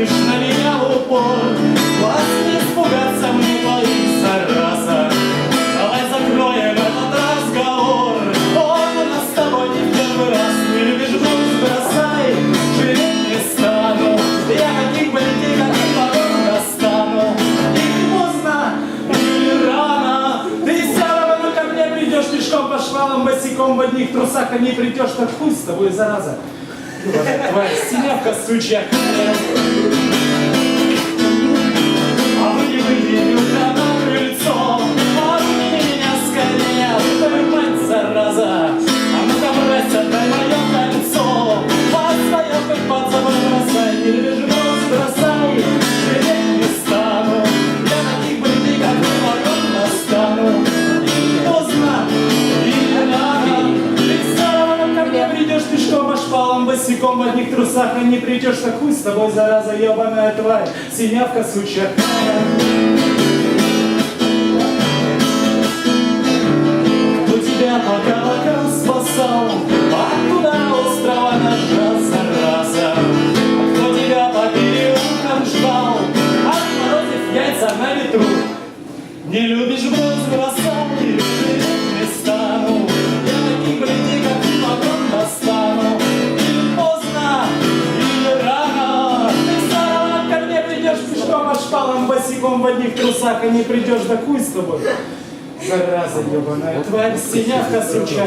смотришь на меня в упор? Вас не испугаться мне твоих зараза Давай закроем этот разговор. Он у нас с тобой не в первый раз. Не любишь грусть, бросай Жалеть не стану. Я таких блядей, как ты, потом достану. И поздно, или рано. Ты все равно ко мне придешь Пешком по швалам, босиком в одних трусах. А не придешь, так хуй с тобой, зараза Твоя синявка, сучья пешком по шпалам, босиком в одних трусах, а не придешь, так хуй с тобой, зараза, ебаная тварь, синявка, сучья. Кто тебя по калакам спасал? Откуда острова ножа, зараза? Кто тебя по переулкам ждал? Отморозив яйца на ветру Не любишь брось, бросай, шпалом босиком в одних трусах, а не придешь, да хуй с тобой. Зараза ебаная, тварь, синявка, сучья,